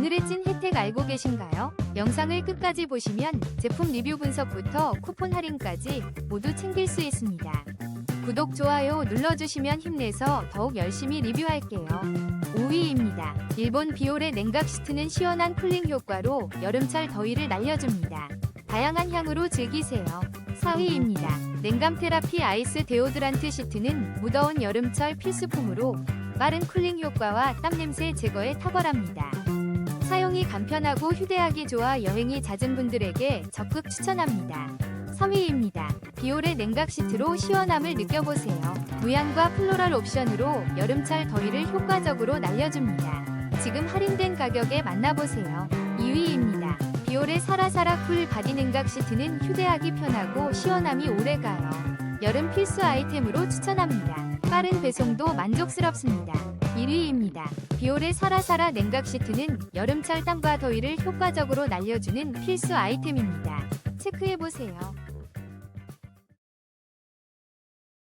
오늘의 찐 혜택 알고 계신가요? 영상을 끝까지 보시면 제품 리뷰 분석부터 쿠폰 할인까지 모두 챙길 수 있습니다. 구독, 좋아요 눌러주시면 힘내서 더욱 열심히 리뷰할게요. 5위입니다. 일본 비올의 냉각 시트는 시원한 쿨링 효과로 여름철 더위를 날려줍니다. 다양한 향으로 즐기세요. 4위입니다. 냉감 테라피 아이스 데오드란트 시트는 무더운 여름철 필수품으로 빠른 쿨링 효과와 땀 냄새 제거에 탁월합니다. 간편하고 휴대하기 좋아 여행이 잦은 분들에게 적극 추천합니다. 3위입니다. 비올의 냉각 시트로 시원함을 느껴보세요. 무향과 플로럴 옵션으로 여름철 더위를 효과적으로 날려줍니다. 지금 할인된 가격에 만나보세요. 2위입니다. 비올의 사라사라 쿨 바디 냉각 시트는 휴대하기 편하고 시원함이 오래가요. 여름 필수 아이템으로 추천합니다. 빠른 배송도 만족스럽습니다. 1위입니다. 비올의 사라사라 냉각 시트는 여름철 땀과 더위를 효과적으로 날려주는 필수 아이템입니다. 체크해보세요.